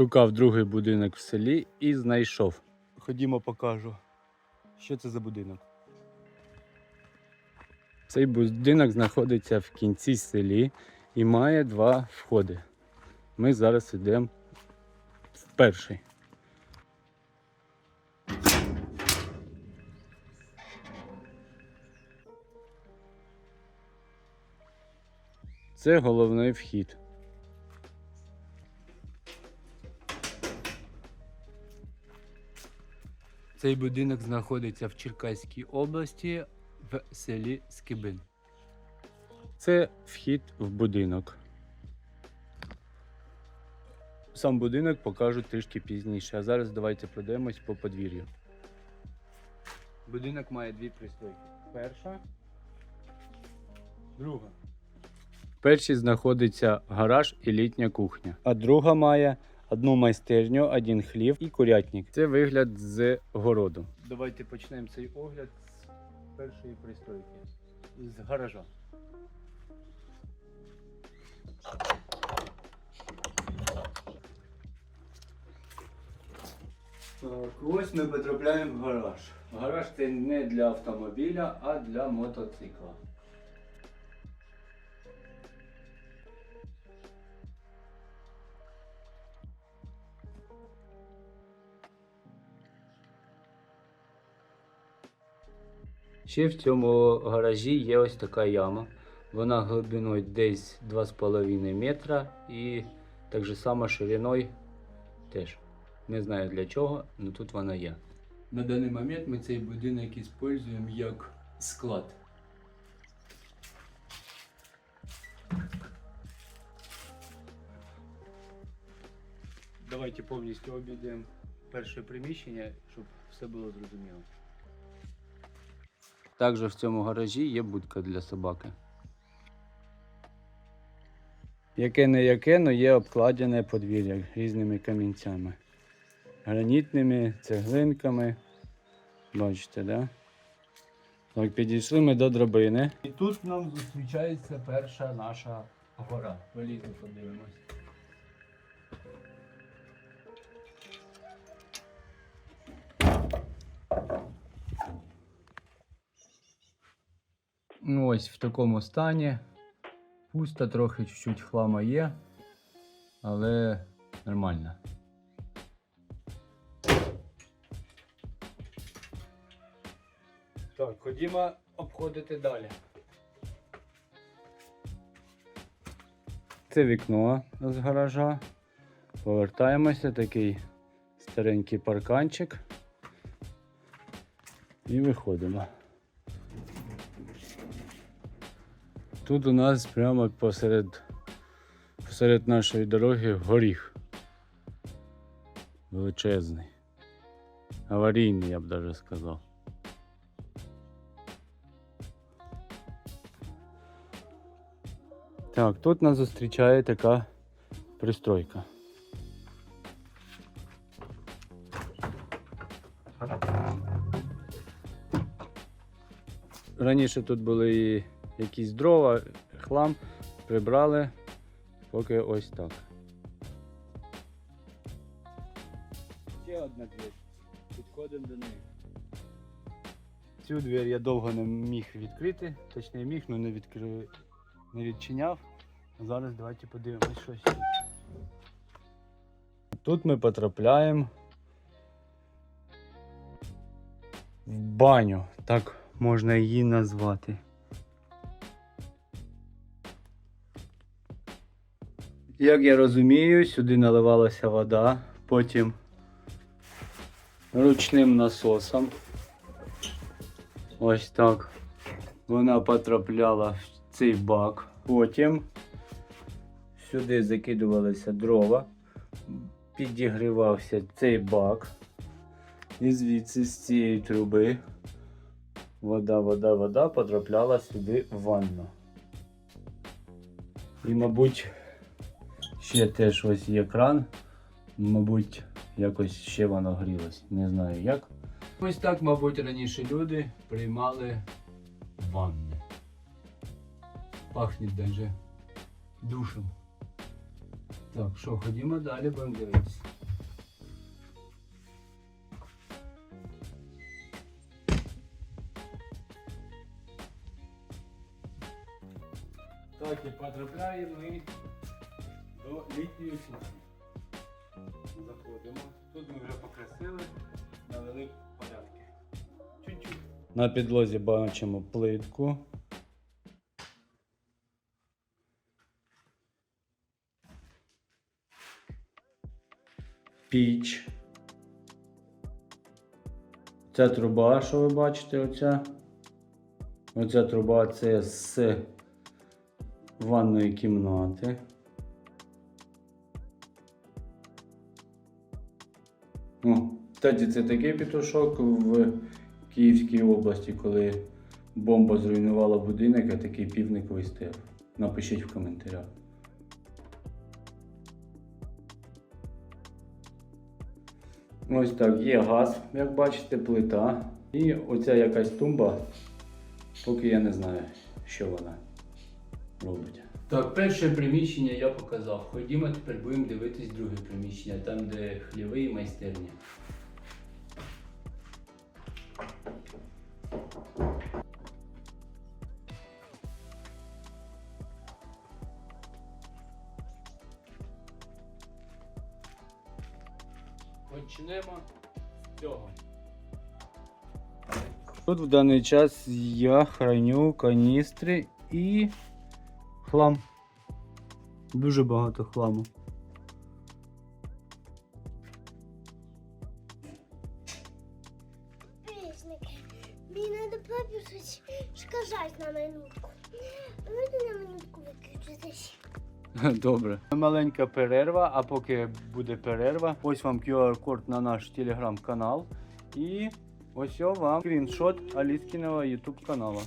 Шукав другий будинок в селі і знайшов. Ходімо, покажу. Що це за будинок? Цей будинок знаходиться в кінці селі і має два входи. Ми зараз йдемо в перший. Це головний вхід. Цей будинок знаходиться в Черкаській області в селі Скибин. Це вхід в будинок. Сам будинок покажу трішки пізніше, а зараз давайте пройдемось по подвір'ю. Будинок має дві пристройки. Перша, друга. В першій знаходиться гараж і літня кухня, а друга має одну майстерню, один хлів і курятник. Це вигляд з городу. Давайте почнемо цей огляд з першої пристройки, з гаража. Так, ось ми потрапляємо в гараж. Гараж це не для автомобіля, а для мотоцикла. Ще в цьому гаражі є ось така яма. Вона глибиною десь 2,5 метра і так же само шириною теж. Не знаю для чого, але тут вона є. На даний момент ми цей будинок використовуємо як склад. Давайте повністю обійдемо перше приміщення, щоб все було зрозуміло. Також в цьому гаражі є будка для собаки. Яке не яке, але є обкладене подвір'я різними камінцями. Гранітними цеглинками. Бачите, да? Так, підійшли ми до драбини. І тут нам зустрічається перша наша гора. Політи подивимось. Ну ось в такому стані. Пусто, трохи чуть-чуть хлама є, але нормально. Так, ходімо обходити далі. Це вікно з гаража. Повертаємося, такий старенький парканчик. І виходимо. Тут у нас прямо посеред, посеред нашої дороги горіх. Величезний. Аварійний, я б навіть сказав. Так, тут нас зустрічає така пристройка. Раніше тут були і якісь дрова, хлам, прибрали, поки ось так. Ще одна двір. Підходимо до неї. Цю двір я довго не міг відкрити, точніше міг, але не, відкри... не відчиняв. Зараз давайте подивимось щось. тут. Тут ми потрапляємо в баню, так можна її назвати. Як я розумію, сюди наливалася вода, потім ручним насосом. Ось так. Вона потрапляла в цей бак. Потім сюди закидувалися дрова, підігрівався цей бак. І звідси з цієї труби вода, вода, вода потрапляла сюди в ванну. І, мабуть, ще теж ось є кран. Мабуть, якось ще воно грілось. Не знаю як. Ось так, мабуть, раніше люди приймали ванни. Пахне даже душем. Так, що, ходімо далі, будемо дивитися. Так, і потрапляємо ми до літньої кухні. Заходимо. Тут ми вже покрасили, навели порядки. Чуть-чуть. На підлозі бачимо плитку. Піч. Ця труба, що ви бачите, оця. Оця труба це з ванної кімнати. Кстати, це такий петушок в Київській області, коли бомба зруйнувала будинок, а такий півник вистояв. Напишіть в коментарях. Ось так, є газ, як бачите, плита. І оця якась тумба, поки я не знаю, що вона робить. Так, перше приміщення я показав. Ходімо, тепер будемо дивитись друге приміщення, там де хліви і майстерня. Почнемо з цього. Тут в даний час я храню каністри і хлам. Дуже багато хламу. Добре. Маленька перерва, а поки буде перерва, ось вам QR-код на наш телеграм-канал. І ось вам скріншот Аліскіного YouTube каналу.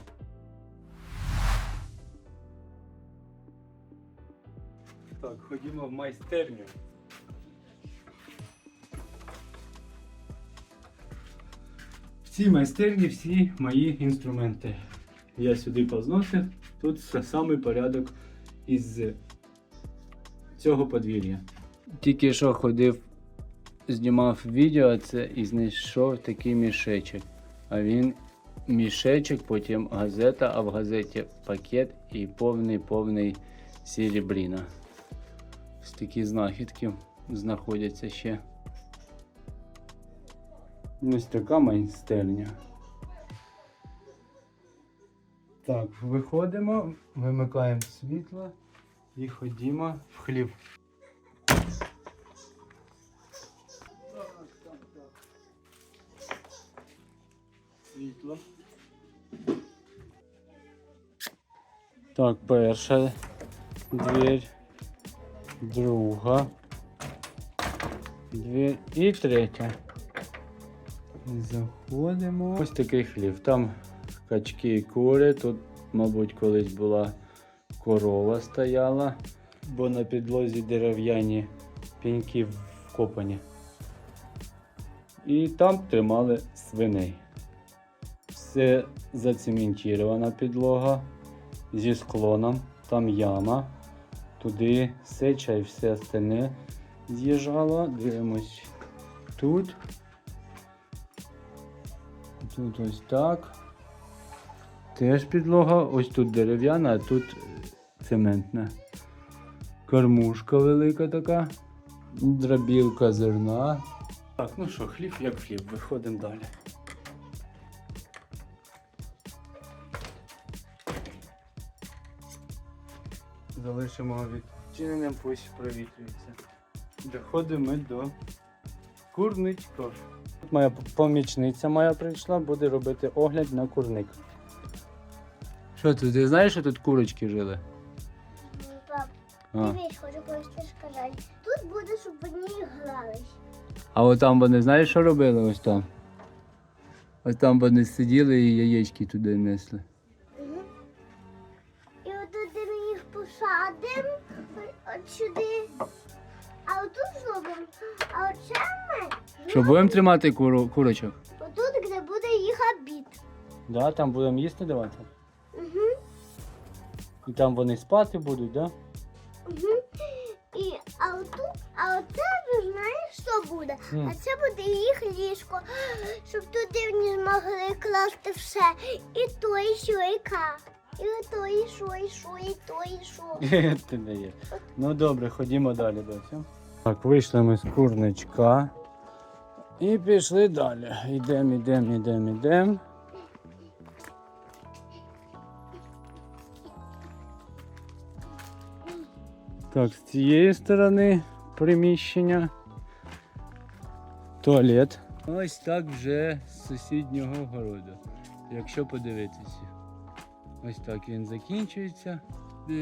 Так, ходімо в майстерню. В цій майстерні всі мої інструменти. Я сюди позносив. Тут самий порядок із цього подвір'я. Тільки що ходив, знімав відео це і знайшов такий мішечок. А він мішечок, потім газета, а в газеті пакет і повний-повний серебріна. Ось такі знахідки знаходяться ще. Ось така майстерня. Так, виходимо, вимикаємо світло і ходімо в хлів. Світло. Так, перша дверь, друга дверь і третя. Заходимо. Ось такий хлів. Там качки і кури. Тут, мабуть, колись була корова стояла, бо на підлозі дерев'яні піньки вкопані. І там тримали свиней. Все зацементована підлога зі склоном, там яма, туди сеча і все остальне з'їжджало. Дивимось тут. Тут ось так. Теж підлога, ось тут дерев'яна, а тут цементна. Кормушка велика така. Дробілка зерна. Так, ну що, хліб як хліб, виходимо далі. Залишимо відчиненим, пусть провітрюється. Доходимо ми до курничка. Тут моя помічниця моя прийшла, буде робити огляд на курник. Що тут, ти знаєш, що тут курочки жили? Ну, Пап, А, дивись, хочу кое-що сказати. Тут буде, щоб вони грались. а от там вони знаєш, що робили ось там? Ось там вони сиділи і яєчки туди несли. І отут де ми їх посадимо, от сюди. А отут зробимо. А оце ми Що будемо тримати куру, курочок? отут, де буде їх обід. Да, там будемо їсти давати. Угу. І там вони спати будуть, так? да? Угу. І, а буде. М. А це буде їх ліжко, щоб туди вони змогли класти все. І то, і що, і ка. І то, і що, і що, і то, і що. Ти не. Ну добре, ходімо далі, доця. Так, вийшли ми з курничка. І пішли далі. Йдемо, йдемо, йдемо, йдемо. Так, з цієї сторони приміщення. Туалет. Ось так вже з сусіднього городу. Якщо подивитися. Ось так він закінчується.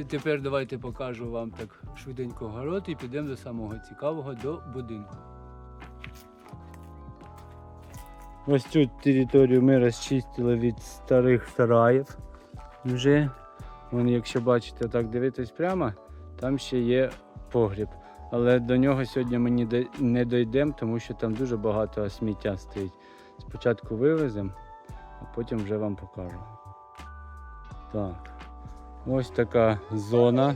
Тепер давайте покажу вам так швиденько город і підемо до самого цікавого до будинку. Ось цю територію ми розчистили від старих сараїв. Вже. Вон, якщо бачите, так дивитись прямо, там ще є погріб. Але до нього сьогодні ми не дійдемо, тому що там дуже багато сміття стоїть. Спочатку вивеземо, а потім вже вам покажу. Так. Ось така зона.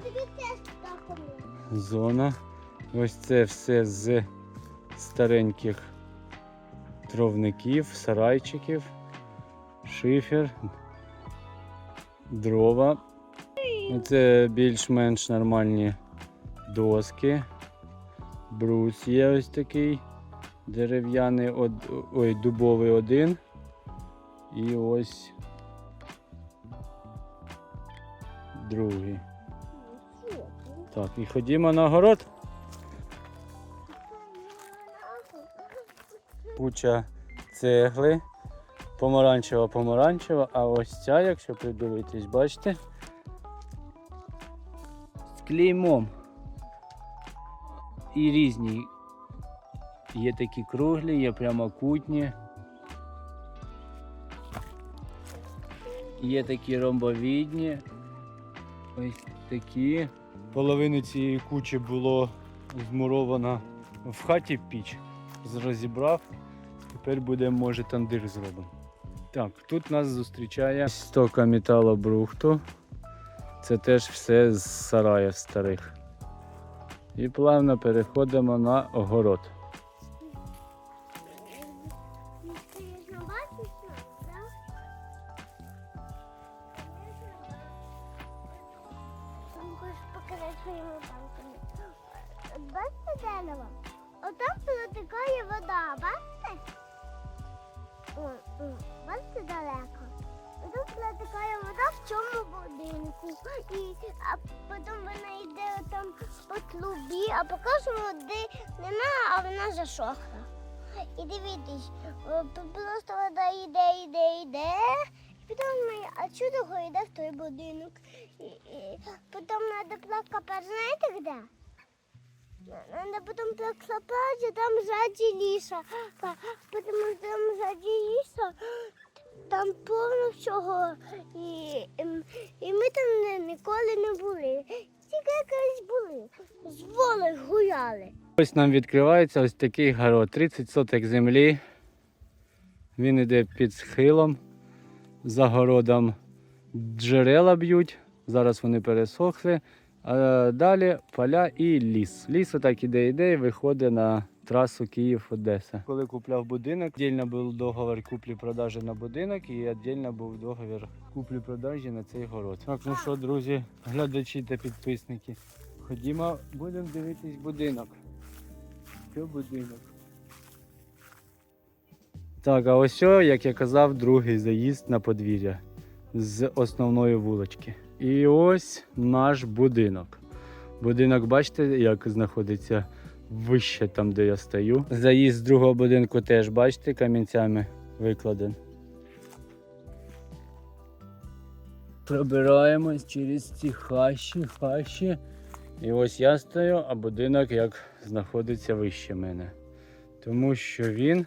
Зона. Ось це все з стареньких тровників, сарайчиків, шифер, дрова. Це більш-менш нормальні доски. Брус є ось такий дерев'яний, ой, дубовий один. І ось другий. Так, і ходімо на город. Куча цегли. Помаранчева, помаранчева, а ось ця, якщо придивитись, бачите? Клеймом. І різні. Є такі круглі, є прямокутні. Є такі ромбовідні. Ось такі. Половину цієї кучі було змуровано в хаті піч. Розібрав. Тепер будемо, може, тандир зробимо. Так, тут нас зустрічає стока металобрухту. Це теж все з сараїв старих. І плавно переходимо на огород. Бачите дерево? Отам протикає вода, бачите? Бачите далеко? Протикає вода в цьому будинку. І, а потім вона йде там по тлубі, а поки води немає, а вона засохла. І дивіться, просто вода йде, йде, йде. Потім ми отсюди йде в той будинок. І, і потім треба плакати, знаєте де? Надо потом плаксапать, а там сзади ліса. Що там сзади ліса, там повно всього. І, ем, і ми там ніколи не були. Тільки якось були. З воли гуляли. Ось нам відкривається ось такий город. 30 соток землі. Він іде під схилом. За городом джерела б'ють. Зараз вони пересохли. А далі поля і ліс. Ліс отак іде, іде і виходить на трасу Київ-Одеса. Коли купляв будинок, віддільно був договір куплі-продажі на будинок і віддільно був договір куплі-продажі на цей город. Так, ну що, друзі, глядачі та підписники. Ходімо, будемо дивитись будинок. Що будинок? Так, а ось як я казав, другий заїзд на подвір'я з основної вулички. І ось наш будинок. Будинок, бачите, як знаходиться вище там, де я стою. Заїзд з другого будинку теж, бачите, камінцями викладен. Пробираємось через ці хащі, хащі. І ось я стою, а будинок як знаходиться вище мене. Тому що він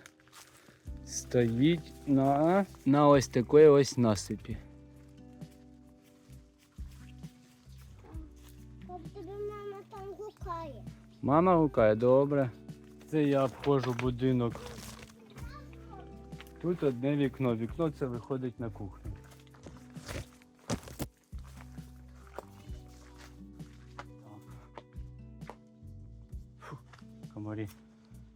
стоїть на, на ось такої ось насипі. Мама гукає, добре. Це я обходжу будинок. Тут одне вікно. Вікно це виходить на кухню. Комарі.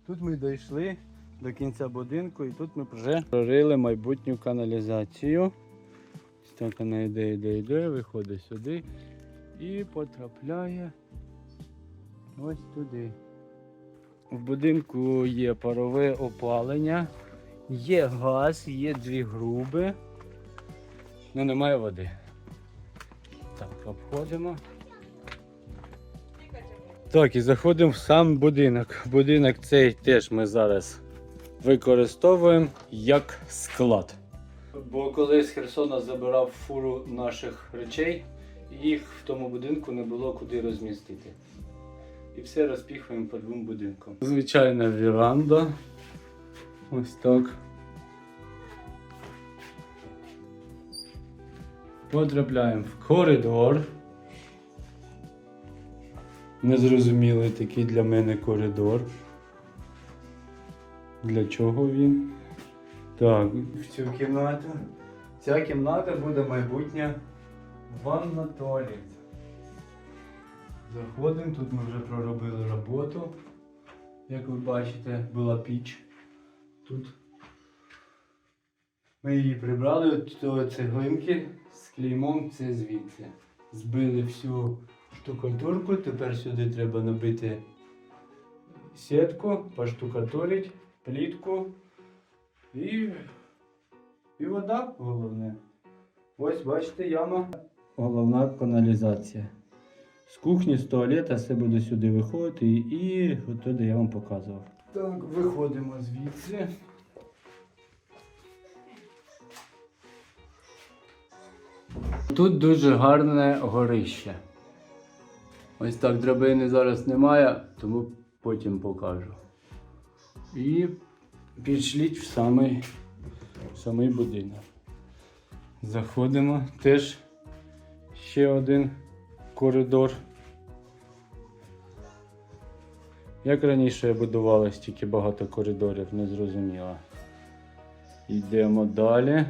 Тут ми дійшли до кінця будинку і тут ми вже прорили майбутню каналізацію. Ось так вона йде, йде, йде, виходить сюди і потрапляє ось туди. В будинку є парове опалення, є газ, є дві груби, але немає води. Так, обходимо. Так, і заходимо в сам будинок. Будинок цей теж ми зараз використовуємо як склад. Бо коли з Херсона забирав фуру наших речей, їх в тому будинку не було куди розмістити. І все розпіхуємо по двом будинкам. Звичайна віранда. Ось так. Потрапляємо в коридор. Незрозумілий такий для мене коридор. Для чого він? Так, в цю кімнату. Ця кімната буде майбутня ванна туалет. Заходимо, тут ми вже проробили роботу. Як ви бачите, була піч тут. Ми її прибрали от цеглинки з клеймом це звідси. Збили всю штукатурку, тепер сюди треба набити сітку, поштукатурити, плітку і, і вода головне. Ось бачите яма. Головна каналізація. З кухні, з туалета все буде сюди виходити і оттуда я вам показував. Так, виходимо звідси. Тут дуже гарне горище. Ось так драбини зараз немає, тому потім покажу. І пішліть в самий, в самий будинок. Заходимо. Теж ще один коридор. Як раніше будували стільки багато коридорів, не зрозуміло. Йдемо далі.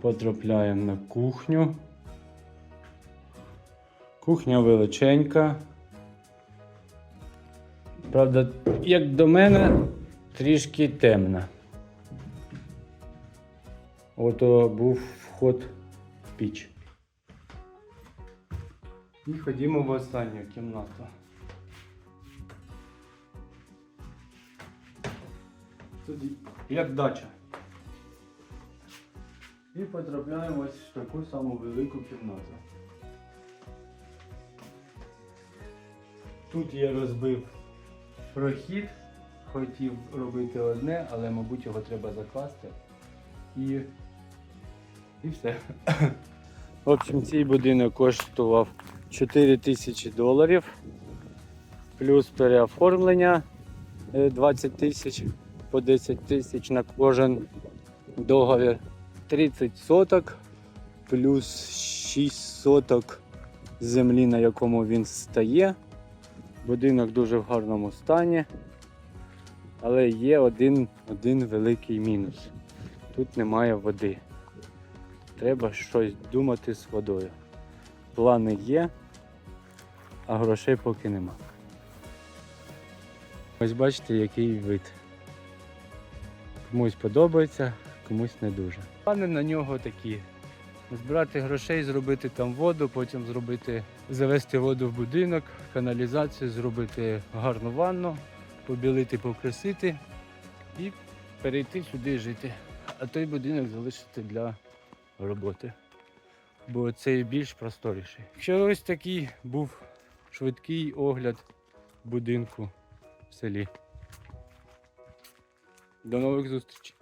Потрапляємо на кухню. Кухня величенька. Правда, як до мене, трішки темна. Ото був вход в піч. І ходімо в останню кімнату. Тут як дача. І потрапляємо ось в таку саму велику кімнату. Тут я розбив прохід, хотів робити одне, але мабуть його треба закласти. І, і все. В общем, цей будинок коштував 4 тисячі доларів, плюс переоформлення е, 20 тисяч по 10 тисяч на кожен договір. 30 соток плюс 6 соток землі, на якому він стає. Будинок дуже в гарному стані. Але є один, один великий мінус. Тут немає води. Треба щось думати з водою. Плани є, а грошей поки нема. Ось бачите, який вид. Комусь подобається, комусь не дуже. Плани на нього такі. Збирати грошей, зробити там воду, потім зробити, завести воду в будинок, каналізацію, зробити гарну ванну, побілити, покрасити і перейти сюди жити. А той будинок залишити для роботи. Бо цей більш просторіший. Якщо ось такий був швидкий огляд будинку в селі. До нових зустрічей!